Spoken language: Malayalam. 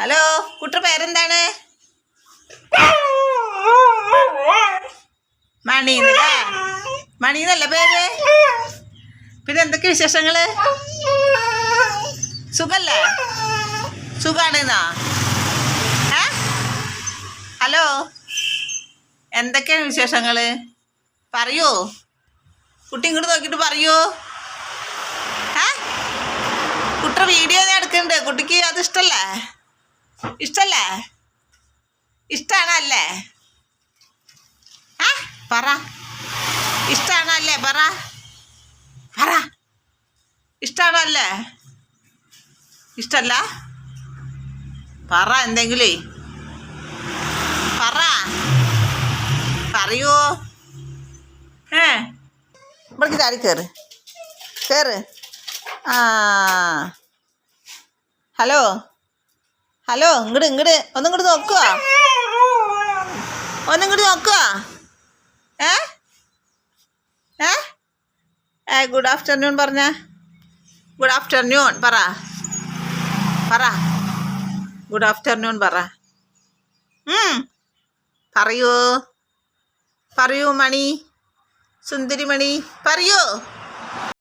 ഹലോ കുട്ടർ പേരെന്താണ്? മണിന്നല്ലേ മണിന്നല്ലേ പേര്? പിന്നെ എന്തൊക്കെ വിശേഷങ്ങൾ? സുഖല്ലേ? സുഖാണെന്നാ? ഏ? ഹലോ? എന്തൊക്കെയാണ് വിശേഷങ്ങൾ? പറയൂ? കുട്ടി ഇങ്ങോട്ട് നോക്കിയിട്ട് പറയൂ? ഏ? കുട്ടർ വീഡിയോ ഞാൻ എടുക്കുന്നുണ്ട് കുട്ടിക്ക് അത് ഇഷ്ടല്ലേ? ഇഷ്ടല്ലേ? ഇഷ്ടാണല്ലേ? ആ പറ. ഇഷ്ടാണല്ലേ പറ. പറ. ഇഷ്ടാണല്ലേ? ഇഷ്ടല്ല? പറ എന്തെങ്കിലേ. പറ. പറയൂ. ഏ. ഇവിടേക്ക് ചാടി കയറ് കയറ് ആ. ഹലോ. ഹലോ ഇങ്ങോട്ട് ഇങ്ങോട്ട് ഒന്നും ഇങ്ങോട്ട് നോക്കുക ഒന്നും ഇങ്ങോട്ട് നോക്കുക ഏ? ഏ? ഏ ഗുഡ് ആഫ്റ്റർനൂൺ പറഞ്ഞ. ഗുഡ് ആഫ്റ്റർനൂൺ പറ. പറ. ഗുഡ് ആഫ്റ്റർനൂൺ പറ. പറയൂ. പറയൂ മണി. സുന്ദരി മണി പറയൂ.